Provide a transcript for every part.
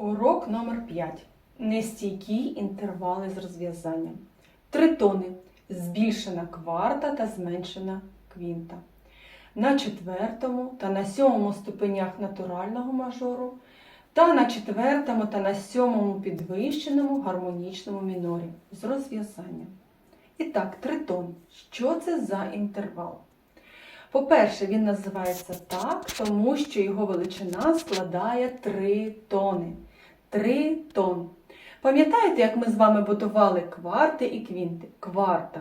Урок номер 5. Нестійкі інтервали з розв'язанням. Тритони. Збільшена кварта та зменшена квінта. На четвертому та на сьомому ступенях натурального мажору та на четвертому та на сьомому підвищеному гармонічному мінорі з розв'язанням. І так, тритон. Що це за інтервал? По-перше, він називається так, тому що його величина складає 3 тони. 3 тонн. Пам'ятаєте, як ми з вами будували кварти і квінти? Кварта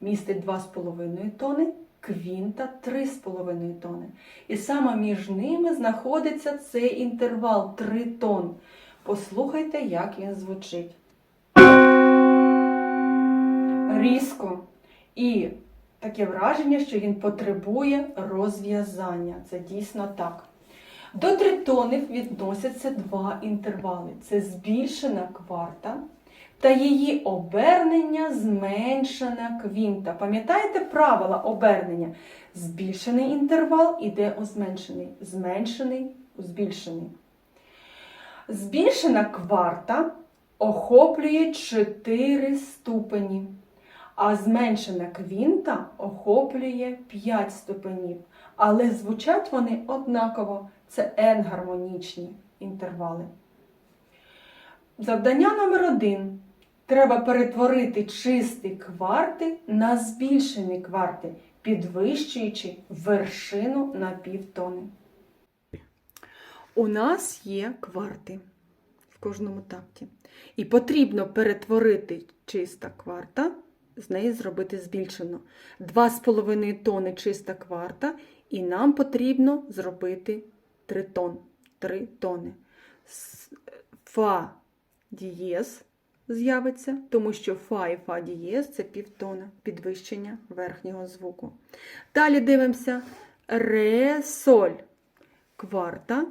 містить 2,5 тони, квінта 3,5 тони. І саме між ними знаходиться цей інтервал 3 тонн. Послухайте, як він звучить. Різко. І таке враження, що він потребує розв'язання. Це дійсно так. До тритонів відносяться два інтервали: це збільшена кварта та її обернення зменшена квінта. Пам'ятаєте правила обернення? Збільшений інтервал іде у зменшений, зменшений у збільшений. Збільшена кварта охоплює 4 ступені, а зменшена квінта охоплює 5 ступенів. Але звучать вони однаково. Це енгармонічні інтервали. Завдання номер один. Треба перетворити чисті кварти на збільшені кварти, підвищуючи вершину на півтони. У нас є кварти в кожному такті. І потрібно перетворити чиста кварта, з неї зробити збільшену. 2,5 тони чиста кварта, і нам потрібно зробити 3 тонн. 3 тони. Фа дієз з'явиться, тому що фа і фа дієз це півтона підвищення верхнього звуку. Далі дивимося ре соль кварта,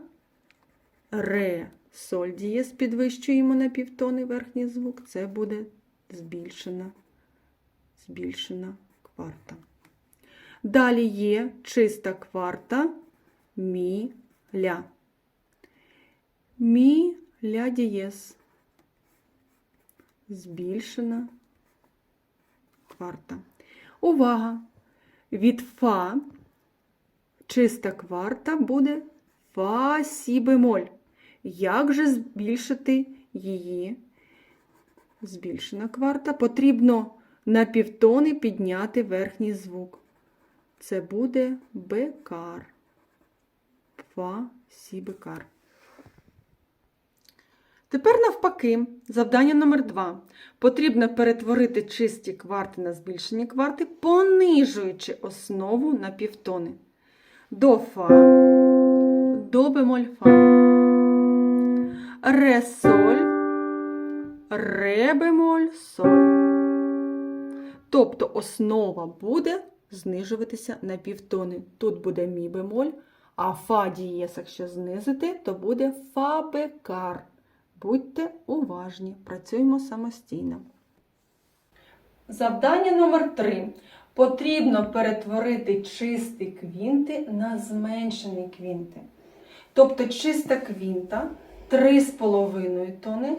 ре соль дієз підвищуємо на півтони верхній звук. Це буде збільшена, збільшена кварта. Далі є чиста кварта мі ля. Мі ля дієз. Збільшена кварта. Увага! Від фа чиста кварта буде фа сі бемоль. Як же збільшити її? Збільшена кварта. Потрібно на півтони підняти верхній звук. Це буде бекар. Фа сі бекар. Тепер навпаки, завдання номер два. Потрібно перетворити чисті кварти на збільшені кварти, понижуючи основу на півтони. До фа, до бемоль фа. Ре соль, ре бемоль соль. Тобто основа буде знижуватися на півтони. Тут буде мі бемоль, а фа дієс, якщо знизити, то буде фа бекар. Будьте уважні, працюємо самостійно. Завдання номер 3. Потрібно перетворити чисті квінти на зменшені квінти. Тобто чиста квінта 3,5 тони,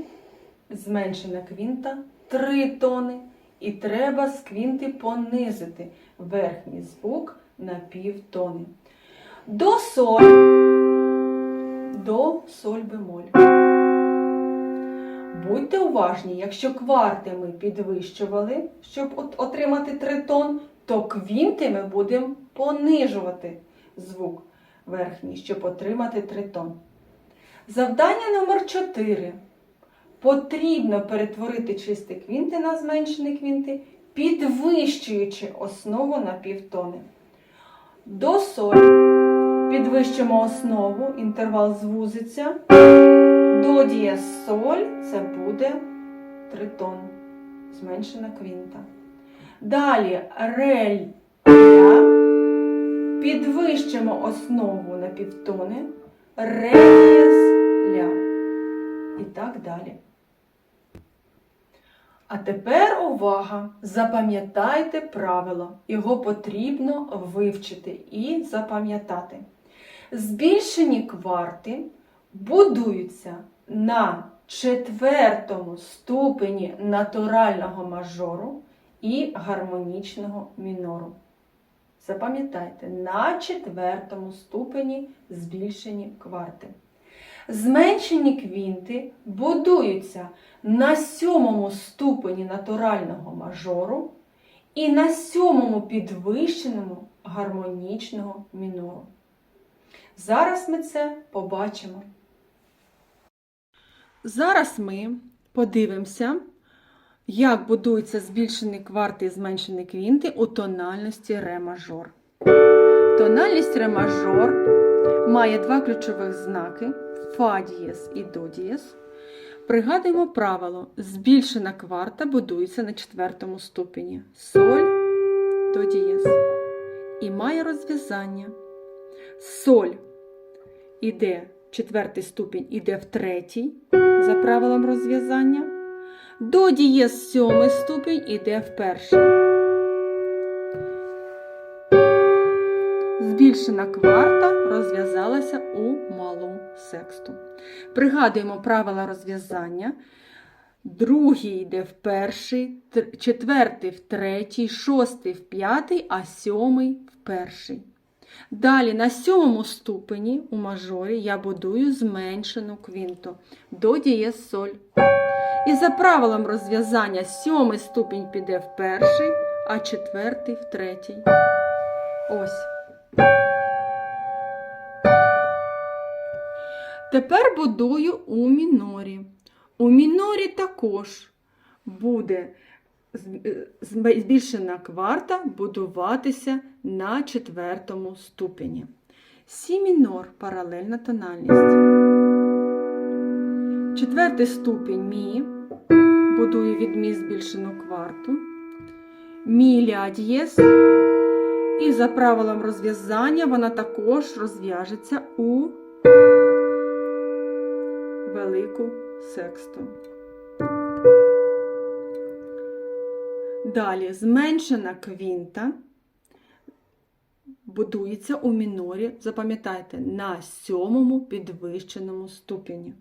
зменшена квінта 3 тони. І треба з квінти понизити верхній звук на півтони. До соль, до соль бемоль. Будьте уважні, якщо кварти ми підвищували, щоб отримати тритон, то квінти ми будемо понижувати звук верхній, щоб отримати тритон. Завдання номер 4. Потрібно перетворити чисті квінти на зменшені квінти, підвищуючи основу на півтони. До соль. Підвищимо основу, інтервал звузиться. До дієс соль це буде тритон, зменшена квінта. Далі рель ля. Підвищимо основу на півтони. Ре дієс ля. І так далі. А тепер увага! Запам'ятайте правило. Його потрібно вивчити і запам'ятати. Збільшені кварти будуються на четвертому ступені натурального мажору і гармонічного мінору. Запам'ятайте, на четвертому ступені збільшені кварти. Зменшені квінти будуються на сьомому ступені натурального мажору і на сьомому підвищеному гармонічного мінору. Зараз ми це побачимо. Зараз ми подивимося, як будуються збільшені кварти і зменшені квінти у тональності ре мажор. Тональність ре мажор має два ключових знаки фа дієс і до дієс. Пригадуємо правило: збільшена кварта будується на четвертому ступені соль до дієс. І має розв'язання. Соль іде, четвертий ступінь іде в третій, за правилом розв'язання. До дієс сьомий ступінь іде в перший. Збільшена кварта розв'язалася у малу сексту. Пригадуємо правила розв'язання. Другий йде в перший, четвертий в третій, шостий в п'ятий, а сьомий в перший. Далі на сьомому ступені у мажорі я будую зменшену квінту до дієс соль. І за правилом розв'язання сьомий ступінь піде в перший, а четвертий в третій. Ось. Тепер будую у мінорі. У мінорі також буде е, збільшена кварта будуватися на четвертому ступені. Сі мінор паралельна тональність. Четвертий ступінь мі будую від мі збільшену кварту. Мі ля дієс. І за правилом розв'язання вона також розв'яжеться у велику сексту. Далі зменшена квінта будується у мінорі, запам'ятайте, на сьомому підвищеному ступені.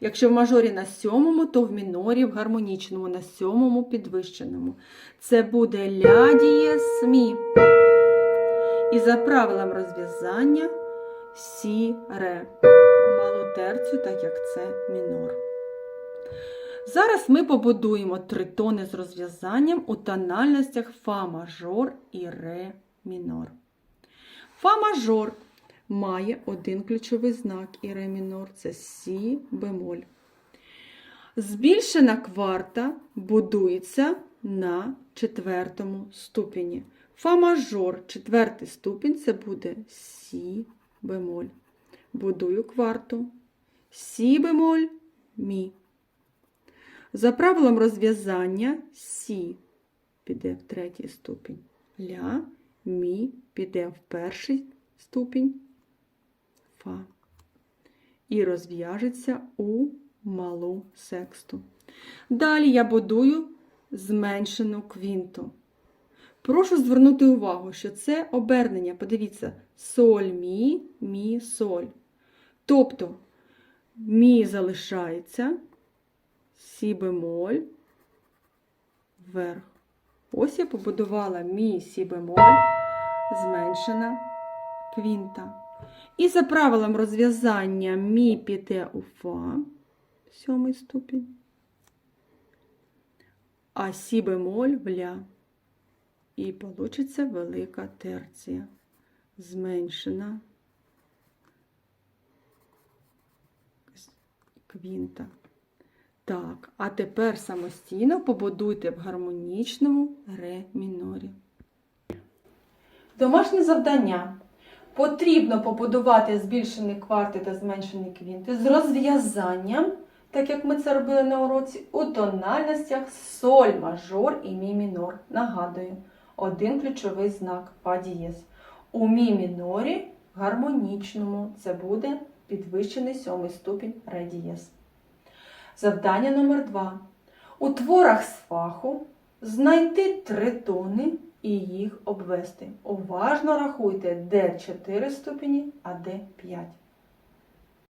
Якщо в мажорі на сьомому, то в мінорі в гармонічному на сьомому підвищеному. Це буде ля дієс мі. І за правилом розв'язання сі ре. Малу терцію, так як це мінор. Зараз ми побудуємо тритони з розв'язанням у тональностях фа мажор і ре мінор. Фа мажор має один ключовий знак і ре мінор це сі бемоль. Збільшена кварта будується на четвертому ступені. Фа мажор, четвертий ступінь це буде сі бемоль. Будую кварту. Сі бемоль мі. За правилом розв'язання сі піде в третій ступінь. Ля, мі піде в перший ступінь фа. І розв'яжеться у малу сексту. Далі я будую зменшену квінту. Прошу звернути увагу, що це обернення. Подивіться, соль, мі, мі, соль. Тобто мі залишається, сі бемоль, вверх. Ось я побудувала мі, сі бемоль, зменшена квінта. І за правилом розв'язання мі піде у фа, сьомий ступінь, а сі бемоль в ля. І получиться велика терція. Зменшена квінта. Так, а тепер самостійно побудуйте в гармонічному ре мінорі. Домашнє завдання. Потрібно побудувати збільшені кварти та зменшені квінти з розв'язанням, так як ми це робили на уроці, у тональностях соль мажор і мі мінор. Нагадую, один ключовий знак фа дієс. У мі мінорі гармонічному це буде підвищений сьомий ступінь ре дієс. Завдання номер 2. У творах з фаху знайти три тони і їх обвести. Уважно рахуйте, де 4 ступені, а де 5.